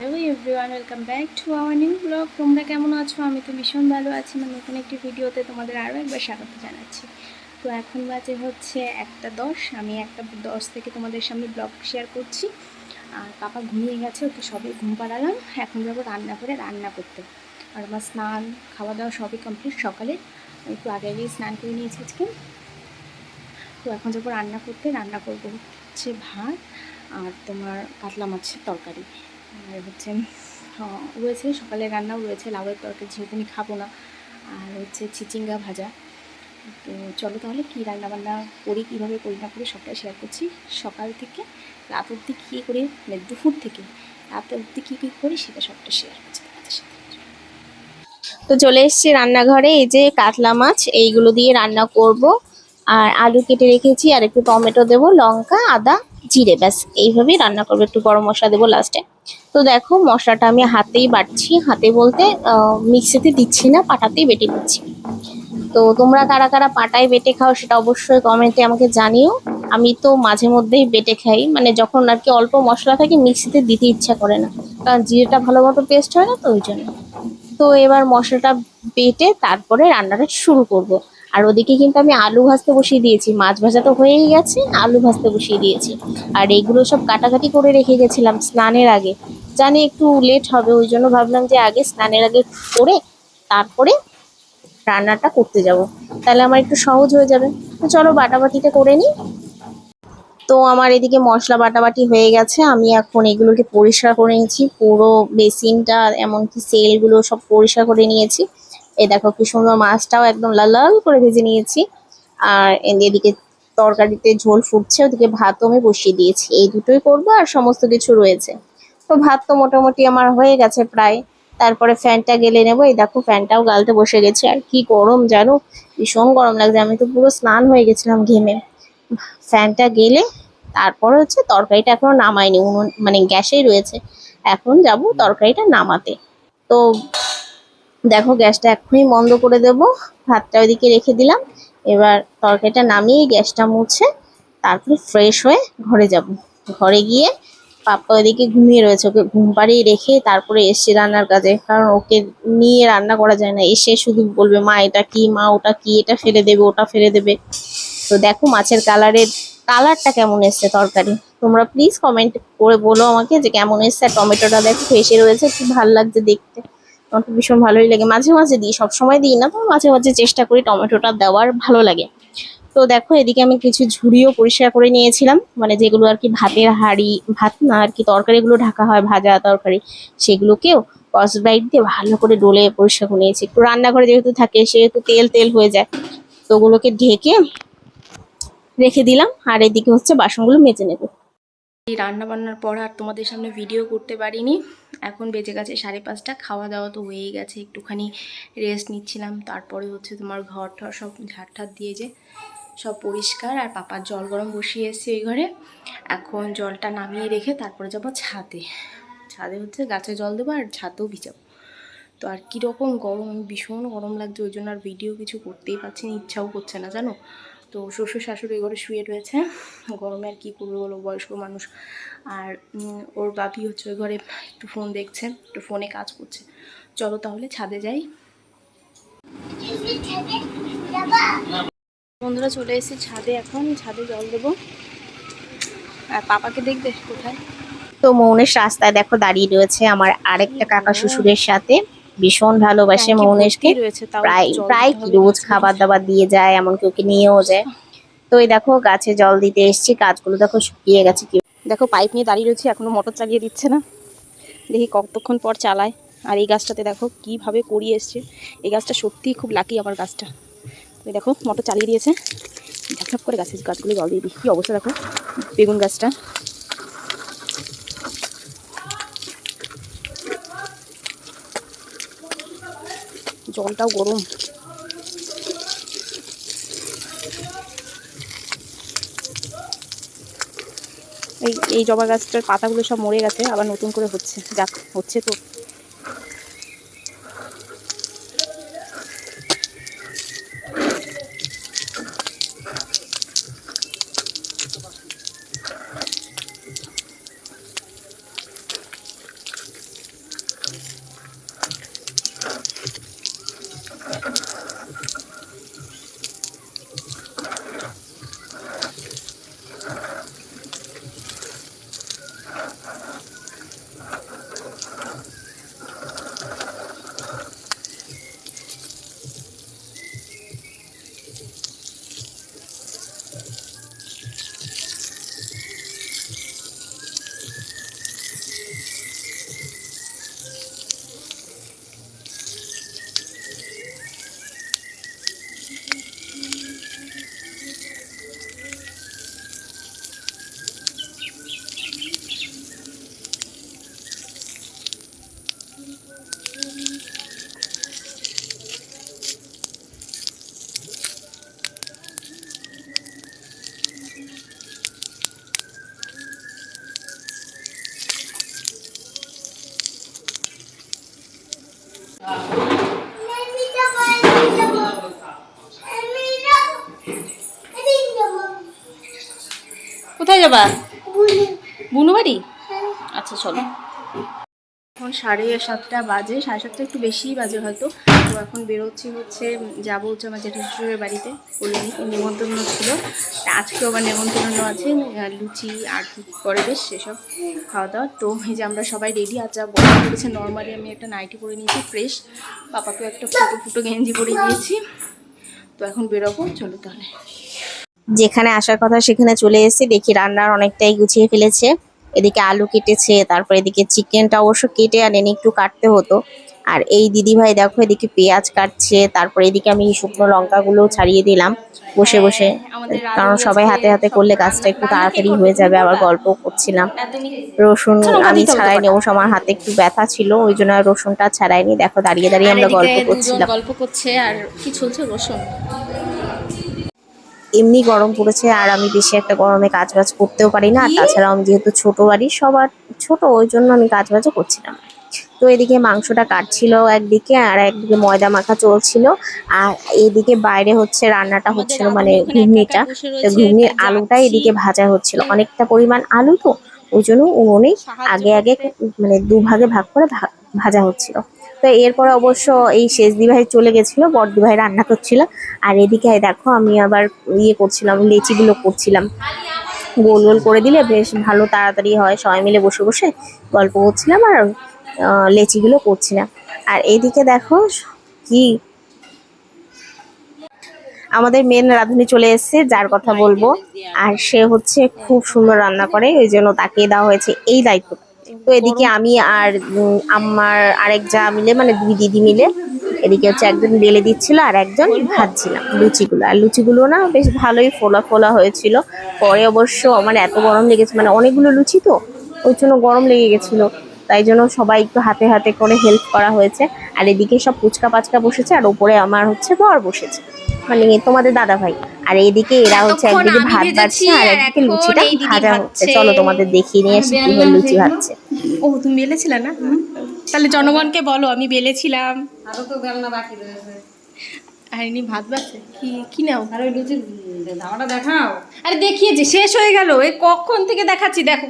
Hello everyone welcome back to our new blog তোমরা কেমন আছো? আমি তো ভীষণ ভালো আছি। মানে নতুন একটি ভিডিওতে তোমাদের আরও একবার স্বাগত জানাচ্ছি। তো এখন বাজে হচ্ছে একটা দশ। আমি একটা দশ থেকে তোমাদের সামনে ব্লগ শেয়ার করছি। আর পাপা ঘুমিয়ে গেছে ওকে সবই ঘুম পাড়ালাম। এখন যাব রান্না করে রান্না করতে। আর আমার স্নান খাওয়া দাওয়া সবই কমপ্লিট সকালে। একটু আগে আগেই স্নান করে নিয়েছি আজকে। তো এখন যাব রান্না করতে। রান্না করব হচ্ছে ভাত আর তোমার কাতলা মাছের তরকারি। আর হচ্ছে রয়েছে সকালে রান্নাও রয়েছে, লাউয়ের তরকারি, যেহেতু আমি খাব না। আর হচ্ছে চিচিঙ্গা ভাজা। তো চলো তাহলে কী রান্নাবান্না করি, কীভাবে করি না করি সবটাই শেয়ার করছি। সকাল থেকে রাত অবধি কী করি মানে দুপুর থেকে রাত অবধি কী কী করি সেটা সবটা শেয়ার করছি তো চলে এসেছি রান্নাঘরে, এই যে কাতলা মাছ, এইগুলো দিয়ে রান্না করব। আর আলু কেটে রেখেছি, আর একটু টমেটো দেবো, লঙ্কা, আদা, জিরে, ব্যাস। এইভাবেই রান্না করব, একটু গরম মশলা দেবো লাস্টে তো দেখো, মশলাটা আমি হাতেই বাটছি। হাতে বলতে মিক্সিতে দিচ্ছি না, পাটাতেই বেটে দিচ্ছি তো তোমরা কারা কারা পাটায় বেটে খাও সেটা অবশ্যই কমেন্টে আমাকে জানিও। আমি তো মাঝে মধ্যেই বেটে খাই। মানে যখন আর কি অল্প মশলা থাকে, মিক্সিতে দিতে ইচ্ছা করে না। কারণ জিরেটা ভালো মতো পেস্ট হয় না তো ওই জন্য। তো এবার মশলাটা বেটে তারপরে রান্নাটা শুরু করব। আর ওদিকে কিন্তু আমি আলু ভাজতে বসিয়ে দিয়েছি। মাছ ভাজা তো হয়েই গেছে, আলু ভাজতে বসিয়ে দিয়েছি। আর এগুলো সব কাটাকাটি করে রেখে গেছিলাম স্নানের আগে। জানি একটু লেট হবে, ওই জন্য ভাবলাম যে আগে স্নানের আগে করে তারপরে রান্নাটা করতে যাব। তাহলে আমার একটু সহজ হয়ে যাবে। তো চলো বাটাবাটিটা করে নিই। তো আমার এদিকে মশলা বাটাবাটি হয়ে গেছে। আমি এখন এগুলোকে পরিষ্কার করে নিয়েছি। পুরো বেসিনটা, এমনকি সেলগুলো সব পরিষ্কার করে নিয়েছি। এ দেখো কি সুন্দর মাছটাও একদম লাল লাল করে ভেজে নিয়েছি। আর এদিকে তরকারিতে ঝোল ফুটছে, ওদিকে ভাতও আমি বসিয়ে দিয়েছি। এই দুটোই করব আর সমস্ত কিছু রয়েছে। তো ভাত তো মোটামুটি আমার হয়ে গেছে প্রায়। তারপরে ফ্যানটা গেলে নেব। এই দেখো, ফ্যানটাও গালতে বসে গেছে। আর কি গরম জানো? ভীষণ গরম লাগছে। আমি তো পুরো স্নান হয়ে গেছিলাম ঘেমে। ফ্যানটা গেলে তারপর হচ্ছে তরকারিটা এখনও নামায়নি উনুন মানে গ্যাসেই রয়েছে। এখন যাব তরকারিটা নামাতে। তো দেখো, গ্যাসটা এখনই বন্ধ করে দেব। ভাতটা ওইদিকে রেখে দিলাম। এবার তরকারিটা নামিয়ে গ্যাসটা মুছে তারপরে ফ্রেশ হয়ে ঘরে যাব। ঘরে গিয়ে পাপ্পা ওইদিকে ঘুমিয়ে রয়েছে, ওকে ঘুম পাড়িয়ে রেখে তারপরে এসছি রান্নার কাজে। কারণ ওকে নিয়ে রান্না করা যায় না, এসে শুধু বলবে, মা, এটা কি? মা, ওটা কি? এটা ফেলে দেবে, ওটা ফেলে দেবে। তো দেখো মাছের কালারের কালারটা কেমন এসছে তরকারি। তোমরা প্লিজ কমেন্ট করে বলো আমাকে যে কেমন এসছে টমেটোটা দেখো ফেসে রয়েছে খুব ভালো লাগছে দেখতে। আমার তো ভীষণ ভালোই লাগে। মাঝে মাঝে দিই, সবসময় দিই না তো মাঝে মাঝে চেষ্টা করি টমেটোটা দেওয়ার, ভালো লাগে। তো দেখো, এদিকে আমি কিছু ঝুড়িও পরিষ্কার করে নিয়েছিলাম। মানে যেগুলো আর কি ভাতের হাঁড়ি, ভাত না, আর কি তরকারিগুলো ঢাকা হয়, ভাজা তরকারি, সেগুলোকেও কসব্রাইট দিয়ে ভালো করে ডোলে পরিষ্কার করে নিয়েছি। একটু রান্নাঘরে যেহেতু থাকে, সেহেতু তেল তেল হয়ে যায়, তো ওগুলোকে ঢেকে রেখে দিলাম। আর এদিকে হচ্ছে বাসনগুলো মেজে নেব। এই রান্না বান্নার পর আর তোমাদের সামনে ভিডিও করতে পারিনি। এখন বেজে গেছে সাড়ে পাঁচটা খাওয়া দাওয়া তো হয়েই গেছে। একটুখানি রেস্ট নিচ্ছিলাম, তারপরে হচ্ছে তোমার ঘর ঠর সব ঝাড় ঠাট দিয়ে যে সব পরিষ্কার আর পাপার জল গরম বসিয়ে ওই ঘরে। এখন জলটা নামিয়ে রেখে তারপরে যাব ছাদে। ছাদে হচ্ছে গাছে জল দেবো আর ছাদেও ভিজাবো। তো আর কীরকম গরম, ভীষণ গরম লাগছে, ওই জন্য আর ভিডিও কিছু করতেই পারছি না, ইচ্ছাও করছে না, জানো? তো শ্বশুর শাশুড়ি ঘরে শুয়ে রয়েছে। গরমে আর কী করবে বলো, বয়স্ক মানুষ। আর ওর বাপি হচ্ছে ওই ঘরে একটু ফোন দেখছে, একটু ফোনে কাজ করছে। চলো তাহলে ছাদে যাই। বন্ধুরা চলে এসেছি ছাদে এখন ছাদে জল দেবো। আর পাপাকে দেখবে কোথায়? তো মৌনেশ রাস্তায় দেখো দাঁড়িয়ে রয়েছে আমার আরেকটা কাকা শ্বশুরের সাথে। ভীষণ ভালোবাসে মৌনেশকে প্রায় প্রায় কি রোজ খাবার দাবার দিয়ে যায় এমনকি ওকে নিয়েও যায়। তো এই দেখো গাছে জল দিতে এসেছি গাছগুলো দেখো শুকিয়ে গেছে কি দেখো পাইপ নিয়ে দাঁড়িয়ে রয়েছে এখনও মোটর চালিয়ে দিচ্ছে না। দেখি কতক্ষণ পর চালায়। আর এই গাছটাতে দেখো কীভাবে করিয়ে এসছে। এই গাছটা সত্যিই খুব লাকি আমার গাছটা। দেখো, মোটর চালিয়ে দিয়েছে। ঝাপঝাপ করে গাছের গাছগুলো জল দিয়ে দিই। কী অবস্থা দেখো, বেগুন গাছটা। জলটাও গরম। এই এই জবা গাছটার পাতাগুলো সব মরে গেছে, আবার নতুন করে হচ্ছে। যাক, হচ্ছে তো। ハハハハ! যাবা? বুনু বাড়ি আচ্ছা চলো। এখন সাড়ে সাতটা বাজে সাড়ে সাতটা একটু বেশিই বাজে হয়তো। তো এখন বেরোচ্ছি হচ্ছে যাব হচ্ছে আমার জেঠু শ্বশুরের বাড়িতে নেমন্তন্ন ছিল। আজকেও আবার নেমন্তন্ন আছে লুচি আর কি করে বেশ সেসব খাওয়া দাওয়া তো এই যে আমরা সবাই রেডি আর যা বড় করেছে নর্মালি আমি একটা নাইটি পরে নিয়েছি ফ্রেশ পাপাকেও একটা ফুটো ফুটো গেঞ্জি পরে দিয়েছি। তো এখন বেরোবো চলো তাহলে। যেখানে আসার কথা সেখানে চলে এসেছি। দেখি রান্নার অনেকটাই গুছিয়ে ফেলেছে। এদিকে আলু কেটেছে তারপর এদিকে চিকেনটা অবশ্য কেটে আনেনি একটু কাটতে হতো। আর এই দিদি ভাই দেখো এদিকে পেঁয়াজ কাটছে তারপর এদিকে আমি শুকনো লঙ্কাগুলো ছাড়িয়ে দিলাম বসে বসে। কারণ সবাই হাতে হাতে করলে কাজটা একটু তাড়াতাড়ি হয়ে যাবে আবার গল্প করছিলাম। রসুন আমি ছাড়াইনি অবশ্য আমার হাতে একটু ব্যথা ছিল ওই জন্য আর রসুনটা ছাড়াইনি। দেখো দাঁড়িয়ে দাঁড়িয়ে আমরা গল্প করছিলাম। গল্প করছে আর কি চলছে রসুন? এমনি গরম পড়েছে আর আমি বেশি একটা গরমে কাজ বাজ করতেও পারি না। আর? তাছাড়া আমি যেহেতু ছোট বাড়ি সবার ছোট ওই জন্য আমি কাজ বাজও করছিলাম। তো এদিকে মাংসটা কাটছিল একদিকে আর একদিকে ময়দা মাখা চলছিল। আর এদিকে বাইরে হচ্ছে রান্নাটা হচ্ছিল মানে ঘুগনিটা। তো ঘুগনির আলুটা এদিকে ভাজা হচ্ছিল। অনেকটা পরিমাণ আলু তো ওই জন্য উনুনে আগে আগে মানে দুভাগে ভাগ করে ভাজা হচ্ছিল। তো এরপরে অবশ্য এই শেষ দিভাই চলে গেছিল বড় দিভাই রান্না করছিল। আর এদিকে দেখো, আমি আবার ইয়ে করছিলাম, লেচিগুলো করছিলাম। গোল গোল করে দিলে বেশ ভালো তাড়াতাড়ি হয়, সবাই মিলে বসে বসে গল্প করছিলাম আর লেচিগুলো করছিলাম। আর এইদিকে দেখো, কি? আমাদের মেন রাঁধুনি চলে এসেছে, যার কথা বলব। আর সে হচ্ছে খুব সুন্দর রান্না করে, ওই জন্য তাকে দেওয়া হয়েছে এই দায়িত্ব তো এদিকে আমি আর আমার আরেক যা মিলে মানে দুই দিদি মিলে, এদিকে হচ্ছে একজন বেলে দিচ্ছিল আর একজন ভাজছিলাম লুচিগুলো। আর লুচিগুলো না বেশ ভালোই ফোলা ফোলা হয়েছিল। পরে অবশ্য মানে এত গরম লেগেছে মানে অনেকগুলো লুচি তো ওই জন্য গরম লেগে গেছিল। তাই জন্য সবাই একটু হাতে হাতে করে হেল্প করা হয়েছে। আর এদিকে সব পুচকা পাচকা বসেছে আর ওপরে আমার হচ্ছে বর বসেছে। মানে তোমাদের দাদা ভাই। আর এইদিকে এরা হচ্ছে একদিকে ভাত ভেজেছি বাড়ছে আর একদিকে লুচিটা ভাজা হচ্ছে। চলো তোমাদের দেখিয়ে নিয়ে আসি কীভাবে লুচি ভাজছে। ও তুমি বেলেছিলে না? তাহলে জনগণকে বলো আমি বেলেছিলাম। আরও তো বেলনা বাকি রয়েছে। আর ইনি ভাত বাচ্ছে কি কি নাও? আর ওই লুচির ধামাটা দেখাও। আরে দেখিয়েছি শেষ হয়ে গেল। এই কখন থেকে দেখাচ্ছি? দেখো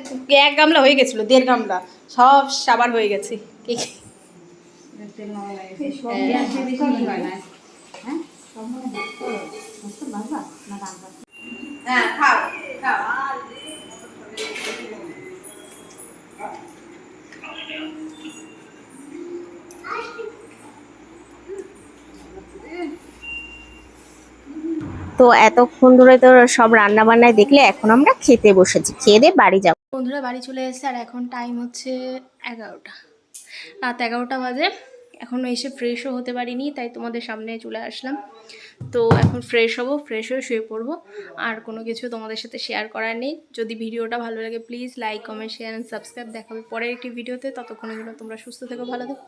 এক গামলা হয়ে গেছিল দেড় গামলা। সব সাবার হয়ে গেছে। কে কি? হ্যাঁ। খাও খাও। তো এতক্ষণ ধরে তো সব রান্না বান্নায় দেখলে এখন আমরা খেতে বসেছি। খেয়ে দিয়ে বাড়ি যাব। বন্ধুরা, বাড়ি চলে এসেছে আর এখন টাইম হচ্ছে এগারোটা। রাত এগারোটা বাজে। এখনও এসে ফ্রেশও হতে পারিনি, তাই তোমাদের সামনে চলে আসলাম। তো এখন ফ্রেশ হব ফ্রেশ হয়ে শুয়ে পড়ব। আর কোনো কিছু তোমাদের সাথে শেয়ার করার নেই। যদি ভিডিওটা ভালো লাগে please like comment share and subscribe দেখাবে পরের একটি ভিডিওতে। ততক্ষণের জন্য তোমরা সুস্থ থেকো, ভালো থেকো।